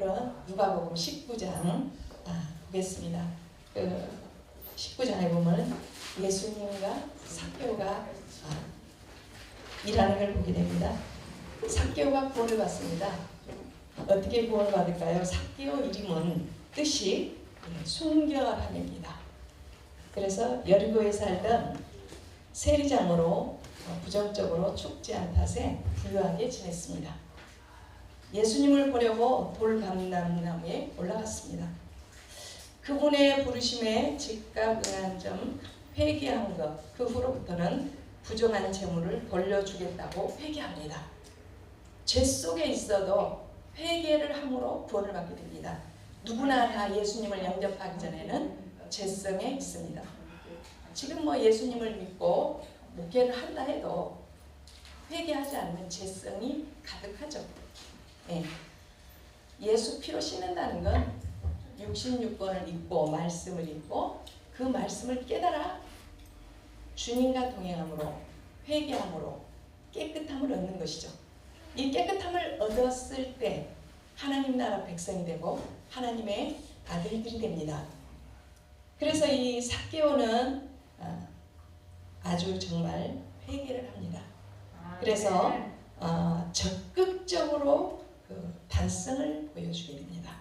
누가복음 19장 아, 보겠습니다. 그 19장에 보면 예수님과 삭개오가 아, 일하는 걸 보게 됩니다. 삭개오가 구원을 받습니다. 어떻게 구원을 받을까요? 삭개오 이름은 뜻이 순결함입니다. 그래서 여리고에 살던 세리장으로 어, 부정적으로 축제한 탓에 부유하게 지냈습니다. 예수님을 보려고 돌감람나무에 올라갔습니다. 그분의 부르심에 즉각 응한 점 회개한 것, 그 후로부터는 부정한 재물을 돌려주겠다고 회개합니다. 죄 속에 있어도 회개를 함으로 구원을 받게 됩니다. 누구나 다 예수님을 영접하기 전에는 죄성에 있습니다. 지금 뭐 예수님을 믿고 목회를 한다 해도 회개하지 않는 죄성이 가득하죠. 예. 예수 피로 씻는다는 건 66권을 읽고 말씀을 읽고 그 말씀을 깨달아 주님과 동행함으로 회개함으로 깨끗함을 얻는 것이죠. 이 깨끗함을 얻었을 때 하나님 나라 백성이 되고 하나님의 아들들이 됩니다. 그래서 이 삭개오는 어, 아주 정말 회개를 합니다. 그래서 어, 적극적으로 그 반성을 보여주게 됩니다.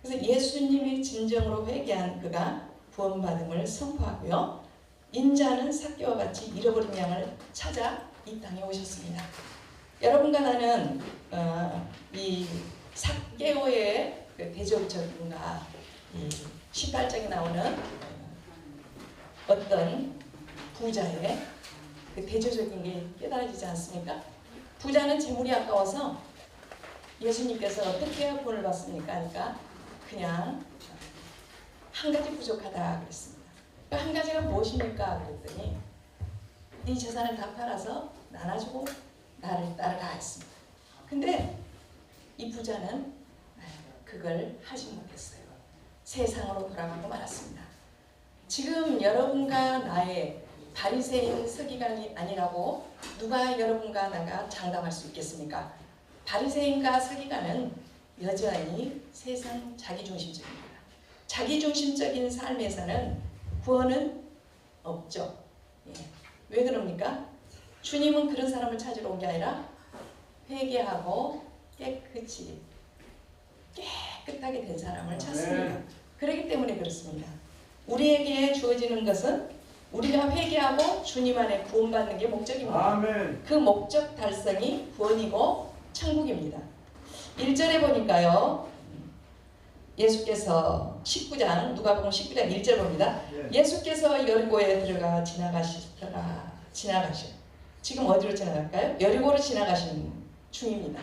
그래서 예수님이 진정으로 회개한 그가 구원받음을 선포하고요. 인자는 삭개와 같이 잃어버린 양을 찾아 이 땅에 오셨습니다. 여러분과 나는 어, 이 삭개오의 그 대조적인가 이 18장에 나오는 어떤 부자의 그 대조적인 게 깨달아지지 않습니까? 부자는 재물이 아까워서 예수님께서 어떻게 구원을 받습니까? 하니까 그냥 한 가지 부족하다 그랬습니다. 그한 가지가 무엇입니까? 그랬더니 이 재산을 다 팔아서 나눠주고 나를 따르라 했습니다. 근데 이 부자는 그걸 하지 못했어요. 세상으로 돌아가고 말았습니다. 지금 여러분과 나의 바리새인 서기관이 아니라고 누가 여러분과 나가 장담할 수 있겠습니까? 바리새인과 서기관은 여전히 세상 자기중심적입니다. 자기중심적인 삶에서는 구원은 없죠. 예. 왜 그럽니까? 주님은 그런 사람을 찾으러 온 게 아니라 회개하고 깨끗이 깨끗하게 된 사람을 찾습니다. 그렇기 때문에 그렇습니다. 우리에게 주어지는 것은 우리가 회개하고 주님 안에 구원받는 게 목적입니다. 아멘. 그 목적 달성이 구원이고 천국입니다. 1절에 보니까요. 예수께서 19장 누가복음 19장 1절 봅니다. 예. 예수께서 여리고에 들어가 지나가시더라. 지나가시. 지금 어디로 지나갈까요? 여리고로 지나가시는 중입니다.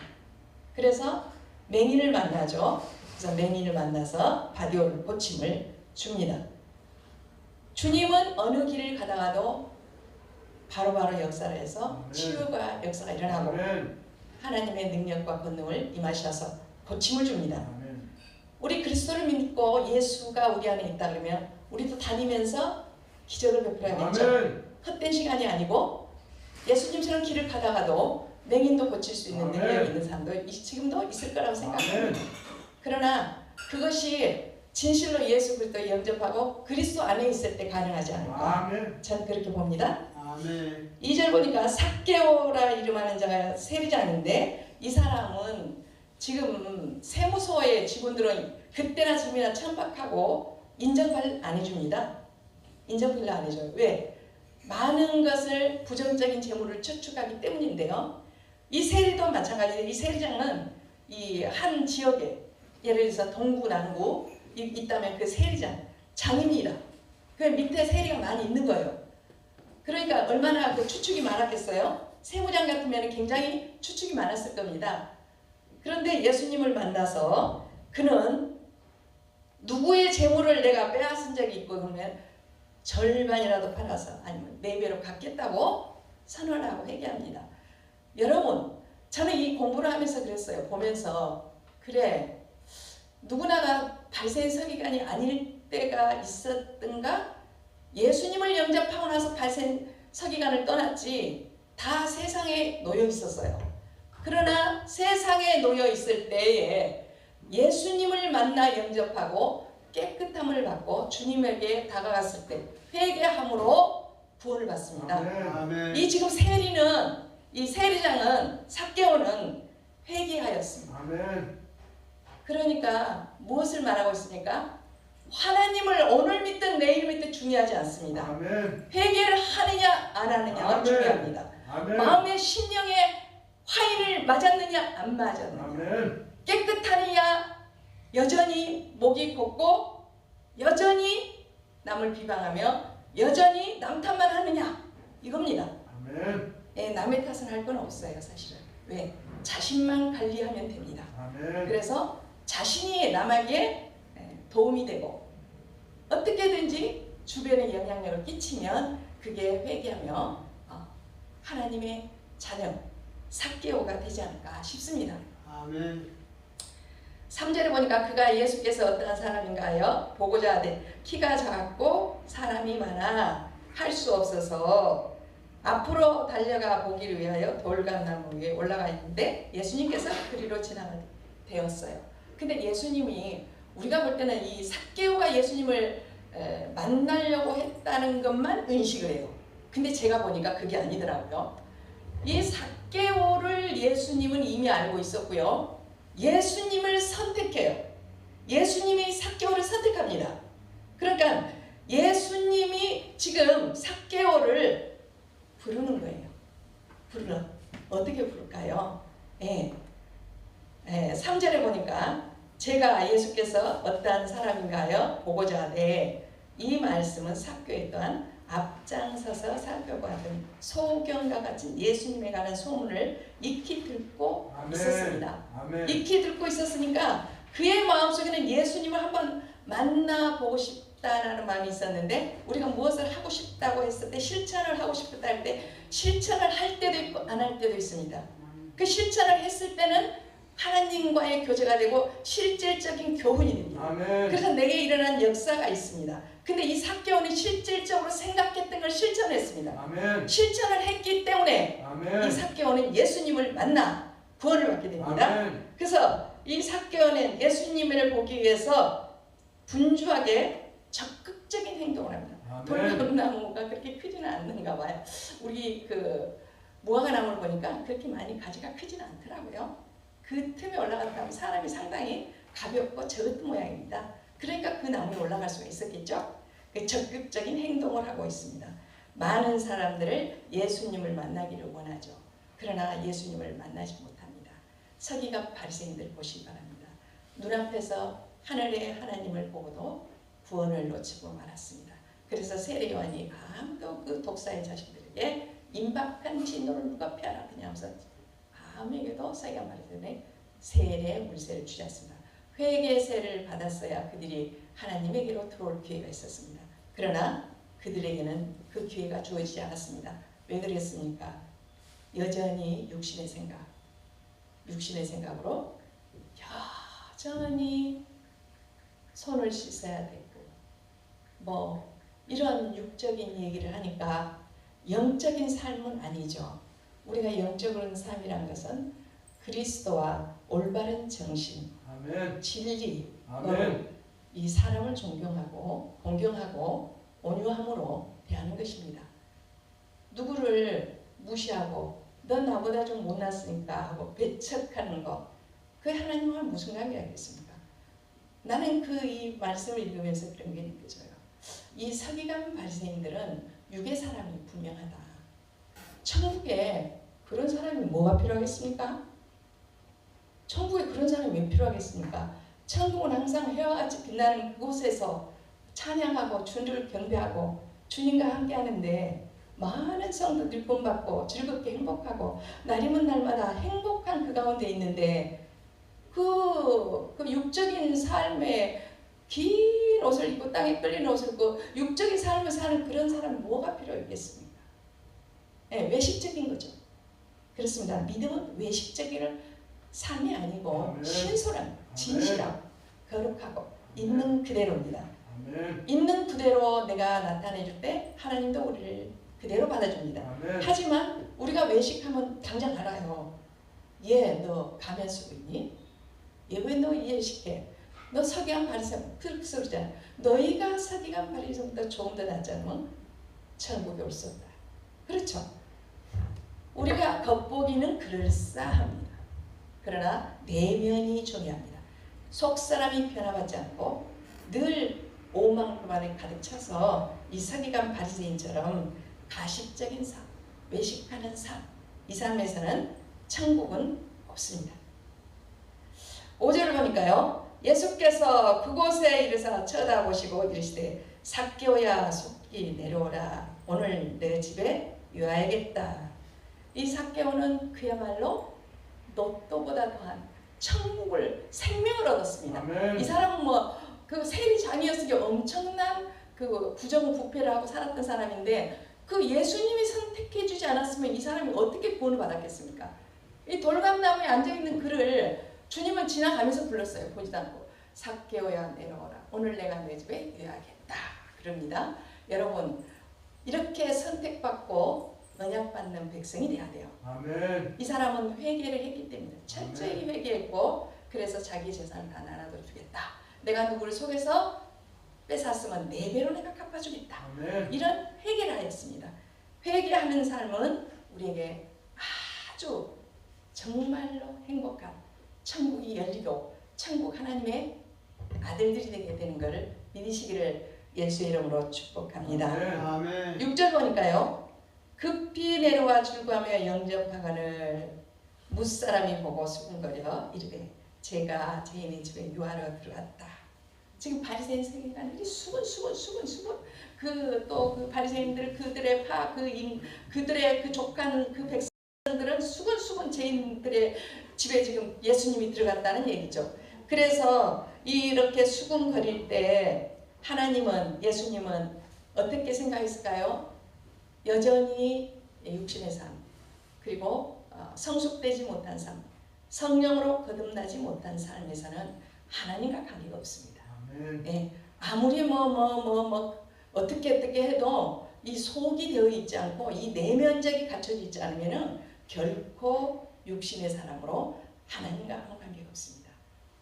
그래서 맹인을 만나죠. 그래서 맹인을 만나서 바디오를 고침을 줍니다. 주님은 어느 길을 가다가도 바로바로 역사를 해서. 치유가 역사가 일어나고. 하나님의 능력과 권능을 임하셔서 고침을 줍니다. 우리 그리스도를 믿고 예수가 우리 안에 있다 그러면 우리도 다니면서 기적을 베풀어야겠죠. 헛된 시간이 아니고 예수님처럼 길을 가다가도 맹인도 고칠 수 있는. 능력이 있는 사람도 이- 지금도 있을 거라고 생각합니다. 그러나 그것이 진실로 예수 그리스도 영접하고 그리스도 안에 있을 때 가능하지 않을까. 전 그렇게 봅니다. 아멘. 2절 보니까 삭개오라 이름하는 자가 세리장인데 이 사람은 지금 세무서의 직원들은 그때나 지금이나 천박하고 인정을 안 해줍니다. 인정을 안 해줘요. 왜? 많은 것을 부정적인 재물을 추측하기 때문인데요. 이 세리도 마찬가지예요. 이 세리장은 이 한 지역에 예를 들어서 동구 남구 이- 있다면 그 세리장 장입니다. 그 밑에 세리가 많이 있는 거예요. 그러니까 얼마나 그 추측이 많았겠어요? 세무장 같으면 굉장히 추측이 많았을 겁니다. 그런데 예수님을 만나서 그는 누구의 재물을 내가 빼앗은 적이 있고 그러면 절반이라도 팔아서 아니면 네 배로 갚겠다고 선언하고 회개합니다. 여러분, 저는 이 공부를 하면서 그랬어요. 보면서 그래 누구나가 발생 서기관이 아닐 때가 있었던가 예수님을 영접하고 나서 발생 서기관을 떠났지 다 세상에 놓여 있었어요. 그러나 세상에 놓여 있을 때에 예수님을 만나 영접하고 깨끗함을 받고 주님에게 다가갔을 때 회개함으로 구원을 받습니다. 아멘. 이 지금 세리는 이 세리장은 삭개오는 회개하였습니다. 아멘. 그러니까 무엇을 말하고 있습니까? 하나님을 오늘 믿든 내일 믿든 중요하지 않습니다. 아멘. 회개를 하느냐 안 하느냐가 아멘. 중요합니다. 아멘. 마음의 심령의 화인을 맞았느냐 안 맞았느냐 아멘. 깨끗하느냐 여전히 목이 곱고 여전히 남을 비방하며 여전히 남 탓만 하느냐 이겁니다. 아멘. 예, 남의 탓을 할건 없어요 사실은. 왜? 자신만 관리하면 됩니다. 아멘. 그래서 자신이 남에게 예, 도움이 되고 어떻게든지 주변에 영향력을 끼치면 그게 회개하며 어, 하나님의 자녀 사개오가 되지 않을까 싶습니다. 아멘. 3절에 보니까 그가 예수께서 어떠한 사람인가요? 보고자 하되 키가 작고 사람이 많아 할 수 없어서 앞으로 달려가 보기를 위하여 돌감나무 위에 올라가 있는데 예수님께서 그리로 지나가 되었어요. 근데 예수님이 우리가 볼 때는 이 삭개오가 예수님을 에, 만나려고 했다는 것만 해요. 근데 제가 보니까 그게 아니더라고요. 이 삭개오를 예수님은 이미 알고 있었고요. 예수님을 선택해요. 예수님이 삭개오를 선택합니다. 그러니까 예수님이 지금 삭개오를 부르는 거예요. 부르는 어떻게 부를까요? 예. 예, 3절에 보니까 제가 예수께서 어떠한 사람인가요? 보고자 하되 이 말씀은 삭교에 또한 앞장서서 살펴보았던 소경과 같은 예수님에 관한 소문을 익히 듣고 아멘. 있었습니다. 아멘. 익히 듣고 있었으니까 그의 마음속에는 예수님을 한번 만나보고 싶다라는 마음이 있었는데 우리가 무엇을 하고 싶다고 했을 때 실천을 하고 싶다 할 때 실천을 할 때도 있고 안 할 때도 있습니다. 그 실천을 했을 때는 하나님과의 교제가 되고 실질적인 교훈이 됩니다. 아멘. 그래서 내게 일어난 역사가 있습니다. 근데 이 사개오는 실질적으로 생각했던 걸 실천했습니다. 아멘. 실천을 했기 때문에 이 아멘. 사개오는 예수님을 만나 구원을 받게 됩니다. 아멘. 그래서 이 사개오는 예수님을 보기 위해서 분주하게 적극적인 행동을 합니다. 돌나무가 그렇게 크지는 않는가 봐요. 우리 그 무화과 나무를 보니까 그렇게 많이 가지가 크지는 않더라고요. 그 틈에 올라갔다 하면 사람이 상당히 가볍고 적은 모양입니다. 그러니까 그 나무에 올라갈 수가 있었겠죠. 그 적극적인 행동을 하고 있습니다. 많은 사람들을 예수님을 만나기를 원하죠. 그러나 예수님을 만나지 못합니다. 서기관 바리새인들 보시기 바랍니다. 눈앞에서 하늘의 하나님을 보고도 구원을 놓치고 말았습니다. 그래서 세례 요한이 아무도 그 독사의 자식들에게 임박한 진노를 누가 피하라더냐 하면서 아무에게도 서기관 바리새인의 세례 물세를 주지 않습니다. 회개세를 받았어야 그들이 하나님에게로 들어올 기회가 있었습니다. 그러나 그들에게는 그 기회가 주어지지 않았습니다. 왜 그랬습니까? 여전히 육신의 생각, 육신의 생각으로 여전히 손을 씻어야 되고 뭐 이런 육적인 얘기를 하니까 영적인 삶은 아니죠. 우리가 영적인 삶이란 것은 그리스도와 올바른 정신, 아멘. 진리, 아멘. 이 사람을 존경하고 공경하고 온유함으로 대하는 것입니다. 누구를 무시하고 넌 나보다 좀 못났으니까 하고 배척하는 거, 그 하나님과 무슨 관계가 있겠습니까? 나는 그 이 말씀을 읽으면서 그런 게 느껴져요. 이 서기관 바리새인들은 육의 사람이 분명하다. 천국에 그런 사람이 뭐가 필요하겠습니까? 천국에 그런 사람이 왜 필요하겠습니까? 천국은 항상 해와 같이 빛나는 그곳에서 찬양하고 주를 경배하고 주님과 함께 하는데 많은 성도들이 본받고 즐겁게 행복하고 날이면 날마다 행복한 그 가운데 있는데 그, 그 육적인 삶에 긴 옷을 입고 땅에 끌리는 옷을 입고 육적인 삶을 사는 그런 사람이 뭐가 필요했겠습니까? 네, 외식적인 거죠. 그렇습니다. 믿음은 외식적인 삶이 아니고 아멘. 신솔한, 진실하고 거룩하고 있는 그대로입니다. 아멘. 있는 그대로 내가 나타내줄 때 하나님도 우리를 그대로 받아줍니다. 아멘. 하지만 우리가 외식하면 당장 알아요. 얘 너 가면 쓰고 있니? 얘 왜너 이해시켜? 너 서기관 바리새인 그렇게 소리잖아. 너희가 서기관 바리새인보다 조금 더 않으면 천국에 올 수 없다. 그렇죠. 우리가 겉보기는 그럴싸합니다. 그러나 내면이 중요합니다. 속 사람이 변화받지 않고 늘 오만 불만에 가득 차서 이 서기관 바리새인처럼 가식적인 삶, 외식하는 삶, 이 삶에서는 천국은 없습니다. 5절을 보니까요. 예수께서 그곳에 이르사 쳐다보시고 이르시되 삭개오야 속히 내려오라 오늘 내 집에 유하야겠다. 이 삭개오는 그야말로 로또보다 더한 천국을 생명을 얻었습니다. 아멘. 이 사람은 뭐 그 세리장이었으니 엄청난 그 부정부패를 하고 살았던 사람인데 그 예수님이 선택해 주지 않았으면 이 사람이 어떻게 구원을 받았겠습니까? 이 돌감나무에 앉아 있는 그를 주님은 지나가면서 불렀어요. 보지도 않고 삭개오야 내려오라. 오늘 내가 내 집에 유하겠다. 그럽니다. 여러분 이렇게 선택받고 언약받는 백성이 돼야 돼요. 아멘. 이 사람은 회개를 했기 때문에 철저히 회개했고 그래서 자기 재산을 다 나눠도 주겠다. 내가 누구를 속여서 뺏었으면 네 배로 내가 갚아주겠다. 아멘. 이런 회개를 하였습니다. 회개하는 삶은 우리에게 아주 정말로 행복한 천국이 열리고 천국 하나님의 아들들이 되게 되는 것을 믿으시기를 예수의 이름으로 축복합니다. 아멘. 아멘. 6절 보니까요. 급히 내려와 출구하며 영접하거늘 무사람이 보고 수군거려 이르되 제가 죄인의 집에 유하러 들어갔다. 지금 바리새인 세계관들이 수군 수군 수군 수군 그 또 그 바리새인들 그들의 파그 그들의 그 족한 그 백성들은 수군 수군 죄인들의 집에 지금 예수님이 들어갔다는 얘기죠. 그래서 이렇게 수군거릴 때 하나님은 예수님은 어떻게 생각했을까요? 여전히 육신의 삶 그리고 어, 성숙되지 못한 삶 성령으로 거듭나지 못한 삶에서는 하나님과 관계가 없습니다. 예, 아무리 뭐 뭐 뭐 뭐 어떻게 어떻게 해도 이 속이 되어 있지 않고 이 내면적이 갖춰져 있지 않으면은 결코 육신의 사람으로 하나님과 아무 관계가 없습니다.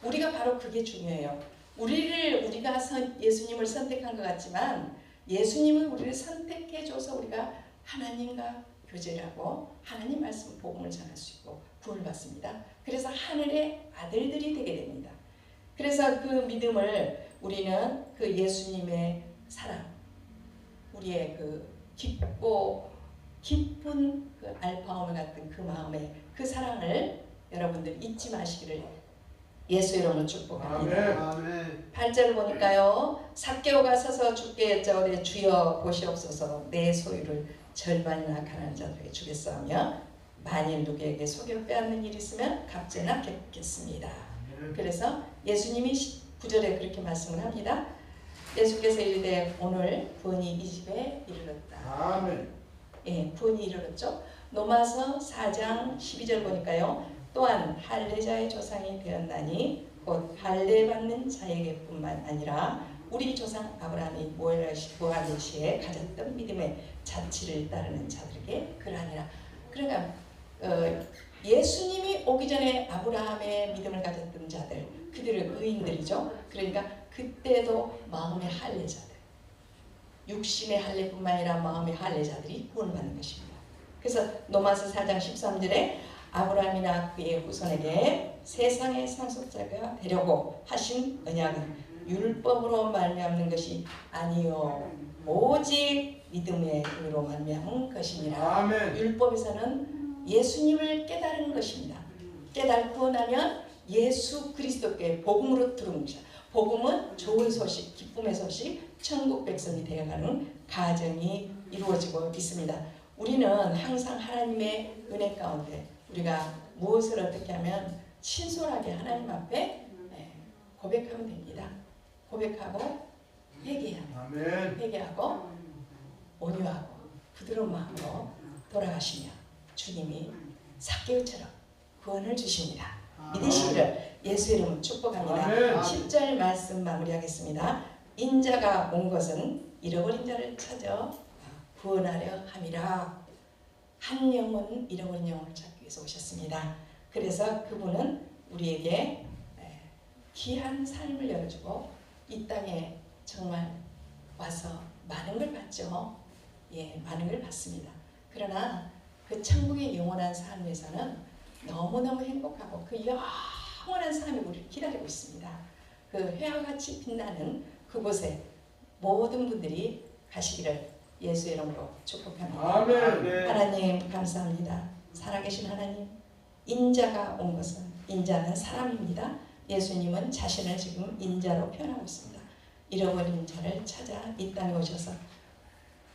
우리가 바로 그게 중요해요. 우리를 우리가 선, 예수님을 선택한 것 같지만 예수님은 우리를 선택해 줘서 우리가 하나님과 교제를 하고 하나님 말씀 복음을 전할 수 있고 구원을 받습니다. 그래서 하늘의 아들들이 되게 됩니다. 그래서 그 믿음을 우리는 그 예수님의 사랑, 우리의 그 깊고 깊은 그 알파오메 같은 그 마음의 그 사랑을 여러분들 잊지 마시기를 예수 이름으로 축복합니다. 아멘. 아멘. 8절 보니까요. 삭개오가 서서 주께 여짜오되 주여 보시옵소서 내 소유를 절반이나 가난한 자들에게 주겠사오며 만일 누구에게 속여 빼앗는 일이 있으면 값제나 갚겠습니다. 아멘. 그래서 예수님이 9절에 그렇게 말씀을 합니다. 예수께서 이르되 오늘 구원이 이 집에 이르렀다. 아멘. 예, 구원이 이르렀죠. 로마서 4장 12절 보니까요. 또한 할례자의 조상이 되었나니 곧 할례 받는 자에게뿐만 아니라 우리 조상 아브라함이 모아레시에 가졌던 믿음의 자치를 따르는 자들에게 그러하니라. 그러니까 어, 예수님이 오기 전에 아브라함의 믿음을 가졌던 자들, 그들은 의인들이죠. 그러니까 그때도 마음의 할례자들, 육신의 할례뿐만 아니라 마음의 할례자들이 구원받는 것입니다. 그래서 로마서 4장 13절에 아브라함이나 그의 후손에게 세상의 상속자가 되려고 하신 언약은 율법으로 말미암는 것이 아니요 오직 믿음의 의로 말미암은 것이니라. 아멘. 율법에서는 예수님을 깨달은 것입니다. 깨닫고 나면 예수 그리스도께 복음으로 들어온 것이야. 복음은 좋은 소식, 기쁨의 소식, 천국 백성이 되어가는 가정이 이루어지고 있습니다. 우리는 항상 하나님의 은혜 가운데 우리가 무엇을 어떻게 하면 친솔하게 하나님 앞에 예, 고백하면 됩니다. 고백하고 회개하면 아멘. 회개하고 온유하고 부드러운 마음으로 돌아가시며 주님이 삭개우처럼 구원을 주십니다. 믿으시기를 예수 이름으로 축복합니다. 아멘. 10절 말씀 마무리하겠습니다. 인자가 온 것은 잃어버린 자를 찾아 구원하려 함이라. 한 영혼 잃어버린 영혼을 찾기 위해서 오셨습니다. 그래서 그분은 우리에게 에, 귀한 삶을 열어주고 이 땅에 정말 와서 많은 걸 받죠. 예, 많은 걸 받습니다. 그러나 그 천국의 영원한 삶에서는 너무너무 행복하고 그 영원한 삶이 우리를 기다리고 있습니다. 그 해와 같이 빛나는 그곳에 모든 분들이 가시기를 예수 이름으로 축복합니다. 아멘. 하나님 감사합니다. 살아계신 하나님 인자가 온 것은 인자는 사람입니다. 예수님은 자신을 지금 인자로 표현하고 있습니다. 잃어버린 자를 찾아 이 땅에 오셔서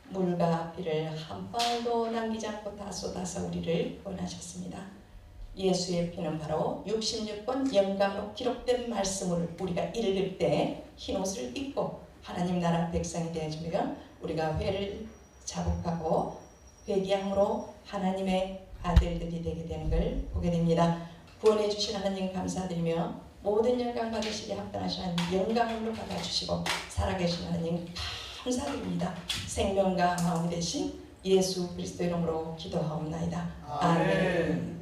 물과 비를 한 방울도 남기지 않고 다 쏟아서 우리를 구원하셨습니다. 예수의 피는 바로 66권 영감으로 기록된 말씀을 우리가 읽을 때 흰옷을 입고 하나님 나라 백성이 되어주면 우리가 회를 자복하고 회개함으로 하나님의 아들들이 되게 되는 걸 보게 됩니다. 구원해 주신 하나님 감사드리며 모든 영광 받으시게 합당하신 하나님 영광으로 받아주시고 살아계신 하나님 감사드립니다. 생명과 마음이 되신 예수 그리스도 이름으로 기도하옵나이다. 아멘.